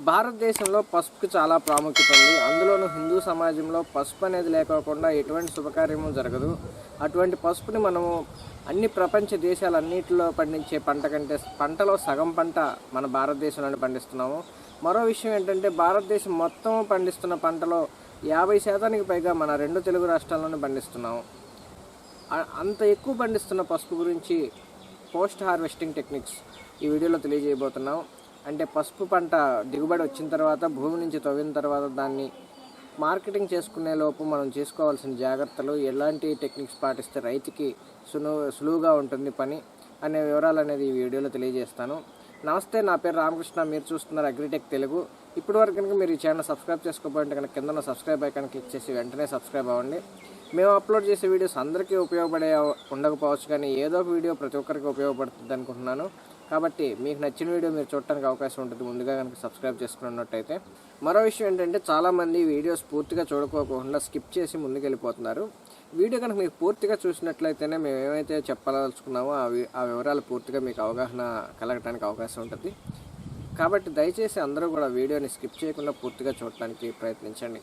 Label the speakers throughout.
Speaker 1: భారతదేశంలో పసుపుకి చాలా ప్రాముఖ్యత ఉంది. అందులోనూ హిందూ సమాజంలో పసుపు అనేది లేకోకుండా ఎటువంటి శుభకార్యము జరగదు. అటువంటి పసుపుని మనము అన్ని ప్రపంచ దేశాలన్నిటిలో పండించే పంట కంటే పంటలో సగం పంట మన భారతదేశంలోనే పండిస్తున్నాము. మరో విషయం ఏంటంటే భారతదేశం మొత్తం పండిస్తున్న పంటలో యాభై శాతానికి పైగా మన రెండు తెలుగు రాష్ట్రాల్లోనే పండిస్తున్నాము. అంత ఎక్కువ పండిస్తున్న పసుపు గురించి పోస్ట్ హార్వెస్టింగ్ టెక్నిక్స్ ఈ వీడియోలో తెలియజేయబోతున్నాం. అంటే పసుపు పంట దిగుబడి వచ్చిన తర్వాత భూమి నుంచి తవ్విన తర్వాత దాన్ని మార్కెటింగ్ చేసుకునే లోపు మనం చేసుకోవాల్సిన జాగ్రత్తలు ఎలాంటి టెక్నిక్స్ పాటిస్తే రైతుకి సులువు సులువుగా ఉంటుంది పని అనే వివరాలు అనేది ఈ వీడియోలో తెలియజేస్తాను. నమస్తే నా పేరు రామకృష్ణ మీరు చూస్తున్నారు అగ్రిటెక్ తెలుగు. ఇప్పటి వరకు కనుక మీరు ఈ ఛానల్ సబ్స్క్రైబ్ చేసుకోకపోతే కనుక కింద సబ్స్క్రైబ్ ఐకాన్ క్లిక్ చేసి వెంటనే సబ్స్క్రైబ్ అవ్వండి. మేము అప్లోడ్ చేసే వీడియోస్ అందరికీ ఉపయోగపడే ఉండకపోవచ్చు కానీ ఏదో ఒక వీడియో ప్రతి ఒక్కరికి ఉపయోగపడుతుంది అనుకుంటున్నాను. కాబట్టి మీకు నచ్చిన వీడియో మీరు చూడటానికి అవకాశం ఉంటుంది. ముందుగా కనుక సబ్స్క్రైబ్ చేసుకున్నట్టయితే మరో విషయం ఏంటంటే చాలామంది వీడియోస్ పూర్తిగా చూడకోకుండా స్కిప్ చేసి ముందుకు వెళ్ళిపోతున్నారు వీడియో కనుక మీకు పూర్తిగా చూసినట్లయితేనే మేము ఏమైతే చెప్పదలుచుకున్నామో ఆ ఆ వివరాలు పూర్తిగా మీకు అవగాహన కలగడానికి అవకాశం ఉంటుంది. కాబట్టి దయచేసి అందరూ కూడా వీడియోని స్కిప్ చేయకుండా పూర్తిగా చూడటానికి ప్రయత్నించండి.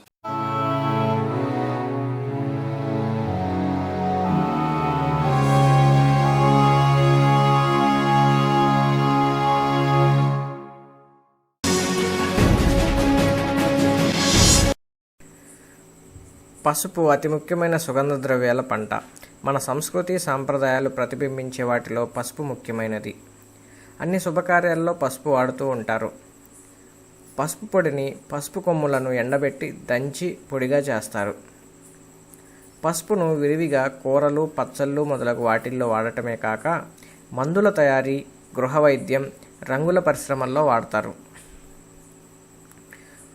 Speaker 1: పసుపు అతి ముఖ్యమైన సుగంధ ద్రవ్యాల పంట. మన సంస్కృతి సాంప్రదాయాలు ప్రతిబింబించే వాటిలో పసుపు ముఖ్యమైనది. అన్ని శుభకార్యాల్లో పసుపు వాడుతూ ఉంటారు. పసుపు పొడిని పసుపు కొమ్ములను ఎండబెట్టి దంచి పొడిగా చేస్తారు. పసుపును విరివిగా కూరలు పచ్చళ్ళు మొదలగు వాటిల్లో వాడటమే కాక మందుల తయారీ గృహ వైద్యం రంగుల పరిశ్రమల్లో వాడతారు.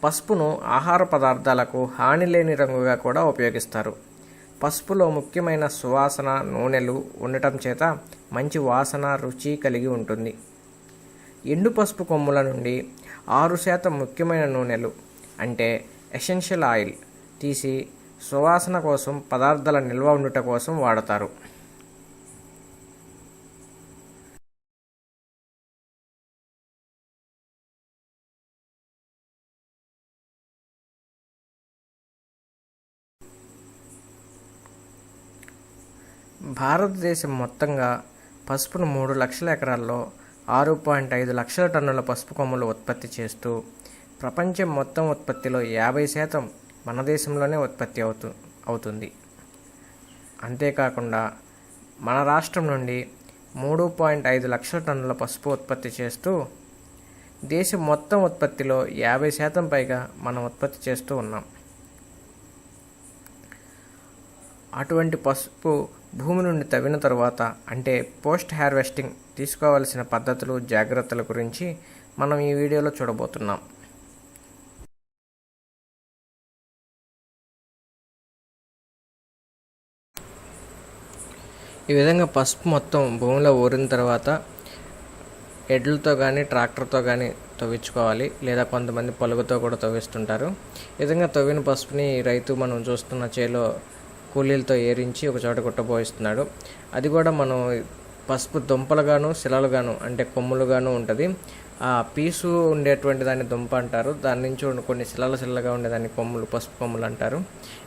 Speaker 1: పసుపును ఆహార పదార్థాలకు హాని లేని రంగుగా కూడా ఉపయోగిస్తారు. పసుపులో ముఖ్యమైన సువాసన నూనెలు ఉండటం చేత మంచి వాసన రుచి కలిగి ఉంటుంది. ఎండు పసుపు కొమ్ముల నుండి ఆరు శాతం ముఖ్యమైన నూనెలు అంటే ఎసెన్షియల్ ఆయిల్ తీసి సువాసన కోసం పదార్థాల నిల్వ ఉండుట కోసం వాడతారు. భారతదేశం మొత్తంగా పసుపును మూడు లక్షల ఎకరాల్లో ఆరు పాయింట్ ఐదు లక్షల టన్నుల పసుపు కొమ్మలు ఉత్పత్తి చేస్తూ ప్రపంచం మొత్తం ఉత్పత్తిలో యాభై శాతం మన దేశంలోనే ఉత్పత్తి అవుతు అవుతుంది. అంతేకాకుండా మన రాష్ట్రం నుండి మూడు పాయింట్ ఐదు లక్షల టన్నుల పసుపు ఉత్పత్తి చేస్తూ దేశం మొత్తం ఉత్పత్తిలో యాభై శాతం పైగా మనం ఉత్పత్తి చేస్తూ ఉన్నాం. అటువంటి పసుపు భూమి నుండి తవ్విన తరువాత అంటే పోస్ట్ హార్వెస్టింగ్ తీసుకోవాల్సిన పద్ధతులు జాగ్రత్తల గురించి మనం ఈ వీడియోలో చూడబోతున్నాం. ఈ విధంగా పసుపు మొత్తం భూమిలో ఊరిన తర్వాత ఎడ్లతో కానీ ట్రాక్టర్తో కానీ తవ్వించుకోవాలి. లేదా కొంతమంది పలుగుతో కూడా తవ్విస్తుంటారు. ఈ విధంగా తవ్విన పసుపుని రైతు మనం చూస్తున్న చేలో కూలీలతో ఏరించి ఒక చోట కుట్టబోయిస్తున్నాడు. అది కూడా మనం పసుపు దుంపలుగాను శిలలుగాను అంటే కొమ్ములుగాను ఉంటుంది. ఆ పీసు ఉండేటువంటి దాన్ని దుంప అంటారు. దాని నుంచి కొన్ని శిలల శిలలుగా ఉండేదాన్ని కొమ్ములు పసుపు కొమ్ములు అంటారు.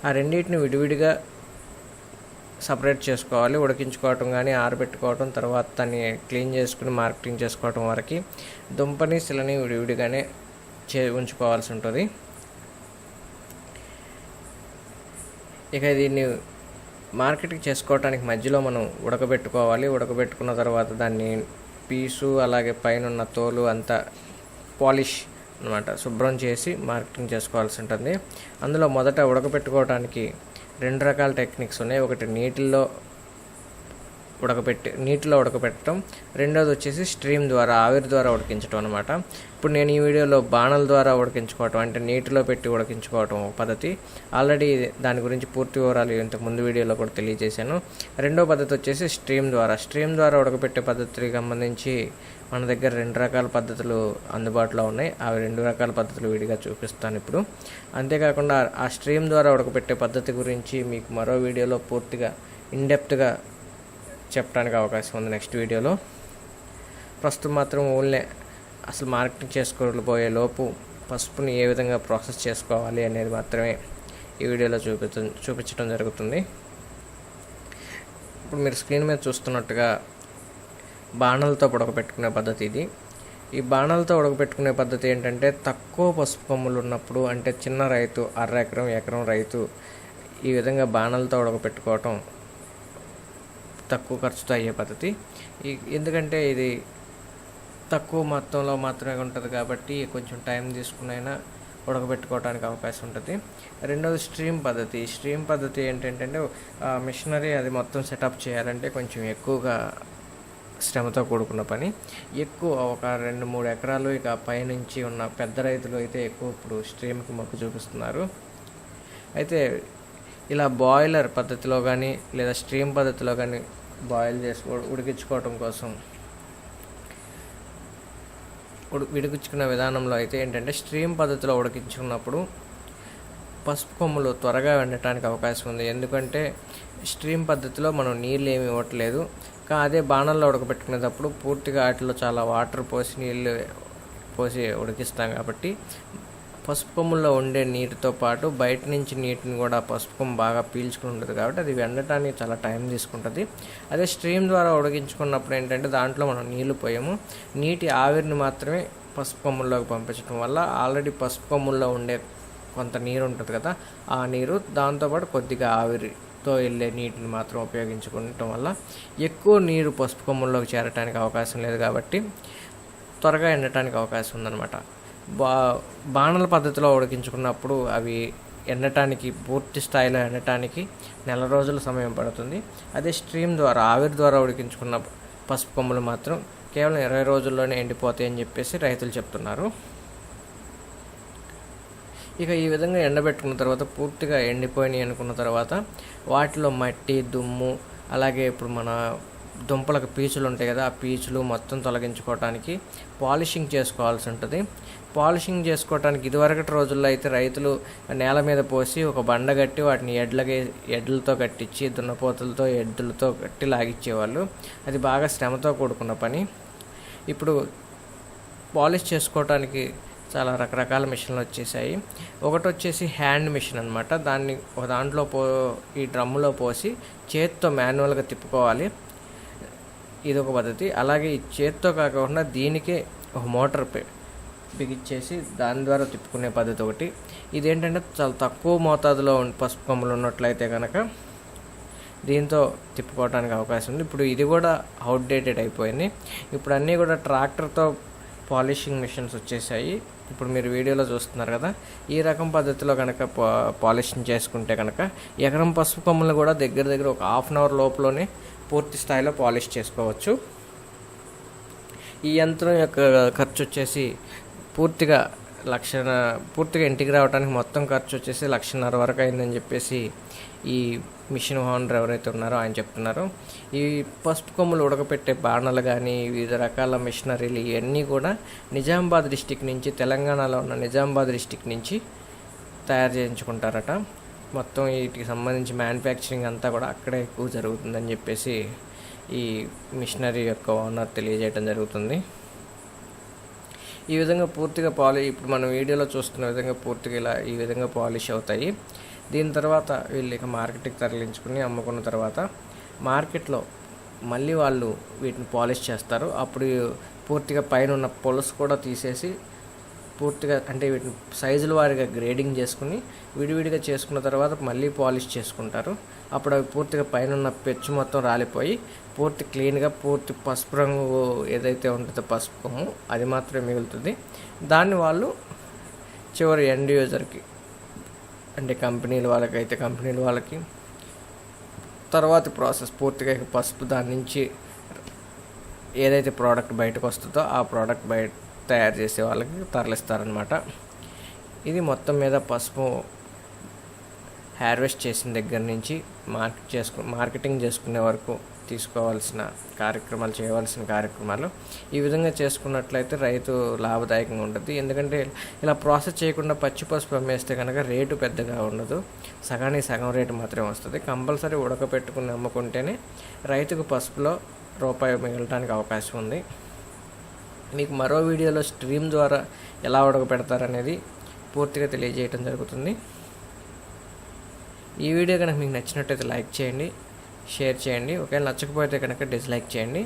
Speaker 1: ఆ రెండింటిని విడివిడిగా సపరేట్ చేసుకోవాలి. ఉడికించుకోవటం కానీ ఆరబెట్టుకోవటం తర్వాత దాన్ని క్లీన్ చేసుకుని మార్కెటింగ్ చేసుకోవటం వరకు దుంపని శిలని విడివిడిగానే చే ఉంచుకోవాల్సి ఉంటుంది. ఇక దీన్ని మార్కెటింగ్ చేసుకోవటానికి మధ్యలో మనం ఉడకబెట్టుకోవాలి. ఉడకబెట్టుకున్న తర్వాత దాన్ని పీసు అలాగే పైన ఉన్న తోలు అంతా పాలిష్ అనమాట శుభ్రం చేసి మార్కెటింగ్ చేసుకోవాల్సి ఉంటుంది. అందులో మొదట ఉడకబెట్టుకోవడానికి రెండు రకాల టెక్నిక్స్ ఉన్నాయి. ఒకటి నీటిల్లో ఉడకపెట్టి నీటిలో ఉడకపెట్టడం. రెండోది వచ్చేసి స్ట్రీమ్ ద్వారా ఆవిరి ద్వారా ఉడికించడం అనమాట ఇప్పుడు నేను ఈ వీడియోలో బాణల ద్వారా ఉడికించుకోవటం అంటే నీటిలో పెట్టి ఉడికించుకోవటం ఒక పద్ధతి. ఆల్రెడీ దాని గురించి పూర్తి వివరాలు ఇంతకు ముందు వీడియోలో కూడా తెలియజేశాను. రెండో పద్ధతి వచ్చేసి స్ట్రీమ్ ద్వారా. స్ట్రీమ్ ద్వారా ఉడకబెట్టే పద్ధతికి సంబంధించి మన దగ్గర రెండు రకాల పద్ధతులు అందుబాటులో ఉన్నాయి. అవి రెండు రకాల పద్ధతులు విడిగా చూపిస్తాను ఇప్పుడు. అంతేకాకుండా ఆ స్ట్రీమ్ ద్వారా ఉడకబెట్టే పద్ధతి గురించి మీకు మరో వీడియోలో పూర్తిగా ఇన్డెప్త్గా చెప్పడానికి అవకాశం ఉంది నెక్స్ట్ వీడియోలో. ప్రస్తుతం మాత్రం ఓన్లీ అసలు మార్కెటింగ్ చేసుకోబోయే లోపు పసుపుని ఏ విధంగా ప్రాసెస్ చేసుకోవాలి అనేది మాత్రమే ఈ వీడియోలో చూపించ చూపించడం జరుగుతుంది. ఇప్పుడు మీరు స్క్రీన్ మీద చూస్తున్నట్టుగా బాణలతో ఉడకబెట్టుకునే పద్ధతి ఇది. ఈ బాణాలతో ఉడకబెట్టుకునే పద్ధతి ఏంటంటే తక్కువ పసుపు కొమ్ములు ఉన్నప్పుడు అంటే చిన్న రైతు అర ఎకరం ఎకరం రైతు ఈ విధంగా బాణాలతో ఉడకబెట్టుకోవటం తక్కువ ఖర్చుతో అయ్యే పద్ధతి. ఈ ఎందుకంటే ఇది తక్కువ మొత్తంలో మాత్రమే ఉంటుంది కాబట్టి కొంచెం టైం తీసుకునైనా ఉడకబెట్టుకోవడానికి అవకాశం ఉంటుంది. రెండవది స్ట్రీమ్ పద్ధతి. స్ట్రీమ్ పద్ధతి ఏంటంటే ఆ మిషనరీ అది మొత్తం సెటప్ చేయాలంటే కొంచెం ఎక్కువగా శ్రమతో కూడుకున్న పని. ఎక్కువ ఒక రెండు మూడు ఎకరాలు ఇక పైనుంచి ఉన్న పెద్ద రైతులు అయితే ఎక్కువ ఇప్పుడు స్ట్రీమ్కి మొక్కు చూపిస్తున్నారు. అయితే ఇలా బాయిలర్ పద్ధతిలో కానీ లేదా స్ట్రీమ్ పద్ధతిలో కానీ బాయిల్ చేసుకో ఉడికించుకోవటం కోసం ఉడి ఉడికించుకున్న విధానంలో అయితే ఏంటంటే స్ట్రీమ్ పద్ధతిలో ఉడికించుకున్నప్పుడు పసుపు కొమ్ములు త్వరగా వండటానికి అవకాశం ఉంది. ఎందుకంటే స్ట్రీమ్ పద్ధతిలో మనం నీళ్ళు ఏమి ఇవ్వట్లేదు. కా అదే బాణంలో ఉడకబెట్టుకునేటప్పుడు పూర్తిగా వాటిలో చాలా వాటర్ పోసి నీళ్ళు పోసి ఉడికిస్తాం కాబట్టి పసుపు కొమ్ముల్లో ఉండే నీటితో పాటు బయట నుంచి నీటిని కూడా పసుపు కొమ్ము బాగా పీల్చుకుని ఉంటుంది కాబట్టి అది వెండటానికి చాలా టైం తీసుకుంటుంది. అదే స్ట్రీమ్ ద్వారా ఉడికించుకున్నప్పుడు ఏంటంటే దాంట్లో మనం నీళ్ళు పోయాము. నీటి ఆవిరిని మాత్రమే పసుపు కొమ్ముల్లోకి పంపించడం వల్ల ఆల్రెడీ పసుపు కొమ్ముల్లో ఉండే కొంత నీరు ఉంటుంది కదా ఆ నీరు దాంతోపాటు కొద్దిగా ఆవిరితో వెళ్ళే నీటిని మాత్రం ఉపయోగించుకుంటం వల్ల ఎక్కువ నీరు పసుపు కొమ్ముల్లోకి చేరటానికి అవకాశం లేదు కాబట్టి త్వరగా ఎండటానికి అవకాశం ఉందన్నమాట. బా బాణల పద్ధతిలో ఉడికించుకున్నప్పుడు అవి ఎండటానికి పూర్తి స్థాయిలో ఎండటానికి నెల రోజుల సమయం పడుతుంది. అదే స్ట్రీమ్ ద్వారా ఆవిరి ద్వారా ఉడికించుకున్న పసుపు కొమ్ములు మాత్రం కేవలం ఇరవై రోజుల్లోనే ఎండిపోతాయి అని చెప్పేసి రైతులు చెప్తున్నారు. ఇక ఈ విధంగా ఎండబెట్టుకున్న తర్వాత పూర్తిగా ఎండిపోయినాయి అనుకున్న తర్వాత వాటిలో మట్టి దుమ్ము అలాగే ఇప్పుడు మన దుంపలకు పీచులు ఉంటాయి కదా ఆ పీచులు మొత్తం తొలగించుకోవడానికి పాలిషింగ్ చేసుకోవాల్సి ఉంటుంది. పాలిషింగ్ చేసుకోవటానికి ఇదివరకటి రోజుల్లో అయితే రైతులు నేల మీద పోసి ఒక బండ కట్టి వాటిని ఎడ్లకి ఎడ్లతో కట్టించి దున్నపోతులతో ఎద్దులతో కట్టి లాగిచ్చేవాళ్ళు. అది బాగా శ్రమతో కూడుకున్న పని. ఇప్పుడు పాలిష్ చేసుకోవటానికి చాలా రకరకాల మిషన్లు వచ్చేసాయి. ఒకటి వచ్చేసి హ్యాండ్ మిషన్ అనమాట దాన్ని ఒక దాంట్లో పో ఈ డ్రమ్ములో పోసి చేత్తో మాన్యువల్గా తిప్పుకోవాలి. ఇది ఒక పద్ధతి. అలాగే ఈ చేత్తో కాకుండా దీనికే ఒక మోటార్ పె- బిగించేసి దాని ద్వారా తిప్పుకునే పద్ధతి ఒకటి. ఇదేంటంటే చాలా తక్కువ మోతాదులో పసుపు కొమ్ములు ఉన్నట్లయితే కనుక దీంతో తిప్పుకోవడానికి అవకాశం ఉంది. ఇప్పుడు ఇది కూడా అవుట్డేటెడ్ అయిపోయింది. ఇప్పుడు అన్నీ కూడా ట్రాక్టర్తో పాలిషింగ్ మిషన్స్ వచ్చేసాయి. ఇప్పుడు మీరు వీడియోలో చూస్తున్నారు కదా ఈ రకం పద్ధతిలో కనుక పాలిషింగ్ చేసుకుంటే కనుక ఎకరం పసుపు కొమ్మలు కూడా దగ్గర దగ్గర ఒక హాఫ్ అన్ అవర్ లోపలనే పూర్తి స్థాయిలో పాలిష్ చేసుకోవచ్చు. ఈ యంత్రం యొక్క ఖర్చు వచ్చేసి పూర్తిగా లక్ష పూర్తిగా ఇంటికి రావడానికి మొత్తం ఖర్చు వచ్చేసి లక్షన్నర వరకు అయిందని చెప్పేసి ఈ మిషన్ ఓనర్ ఎవరైతే ఉన్నారో ఆయన చెప్తున్నారు. ఈ పసుపు కొమ్ములు ఉడకపెట్టే బాణలు కానీ వివిధ రకాల మిషనరీలు ఇవన్నీ కూడా నిజామాబాద్ డిస్టిక్ నుంచి తెలంగాణలో ఉన్న నిజామాబాద్ డిస్టిక్ నుంచి తయారు చేయించుకుంటారట. మొత్తం వీటికి సంబంధించి మ్యానుఫ్యాక్చరింగ్ అంతా కూడా అక్కడే ఎక్కువ జరుగుతుందని చెప్పేసి ఈ మిషనరీ యొక్క ఓనర్ తెలియజేయడం జరుగుతుంది. ఈ విధంగా పూర్తిగా పాలి ఇప్పుడు మనం వీడియోలో చూస్తున్న విధంగా పూర్తిగా ఇలా ఈ విధంగా పాలిష్ అవుతాయి. దీని తర్వాత వీళ్ళు ఇక మార్కెట్కి తరలించుకుని అమ్ముకున్న తర్వాత మార్కెట్లో మళ్ళీ వాళ్ళు వీటిని పాలిష్ చేస్తారు. అప్పుడు పూర్తిగా పైన ఉన్న పొలుసు కూడా తీసేసి పూర్తిగా అంటే వీటిని సైజుల వారిగా గ్రేడింగ్ చేసుకుని విడివిడిగా చేసుకున్న తర్వాత మళ్ళీ పాలిష్ చేసుకుంటారు. అప్పుడు అవి పూర్తిగా పైన ఉన్న పెచ్చు మొత్తం రాలిపోయి పూర్తి క్లీన్గా పూర్తి పసుపు రంగు ఏదైతే ఉంటుందో పసుపు కొమ్ము అది మాత్రమే మిగులుతుంది. దాన్ని వాళ్ళు చివరి ఎండ్ యూజర్కి అంటే కంపెనీల వాళ్ళకైతే కంపెనీల వాళ్ళకి తర్వాతి ప్రాసెస్ పూర్తిగా పసుపు దాని నుంచి ఏదైతే ప్రోడక్ట్ బయటకు వస్తుందో ఆ ప్రోడక్ట్ బయట తయారు చేసే వాళ్ళకి తరలిస్తారనమాట ఇది మొత్తం మీద పసుపు హార్వెస్ట్ చేసిన దగ్గర నుంచి మార్కెట్ చేసుకు మార్కెటింగ్ చేసుకునే వరకు తీసుకోవాల్సిన కార్యక్రమాలు చేయవలసిన కార్యక్రమాలు. ఈ విధంగా చేసుకున్నట్లయితే రైతు లాభదాయకంగా ఉంటుంది ఎందుకంటే ఇలా ప్రాసెస్ చేయకుండా పచ్చి పసుపు అమ్మేస్తే కనుక రేటు పెద్దగా ఉండదు. సగానికి సగం రేటు మాత్రమే వస్తుంది. కంపల్సరీ ఉడకపెట్టుకుని అమ్ముకుంటేనే రైతుకు పసుపులో రూపాయి మిగలడానికి అవకాశం ఉంది. మీకు మరో వీడియోలో స్ట్రీమ్ ద్వారా ఎలా ఉడకపెడతారనేది పూర్తిగా తెలియజేయడం జరుగుతుంది. ఈ వీడియో కనుక మీకు నచ్చినట్టయితే లైక్ చేయండి షేర్ చేయండి. ఒకవేళ నచ్చకపోతే కనుక డిస్లైక్ చేయండి.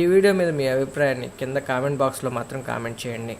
Speaker 1: ఈ వీడియో మీద మీ అభిప్రాయాన్ని కింద కామెంట్ బాక్స్లో మాత్రం కామెంట్ చేయండి.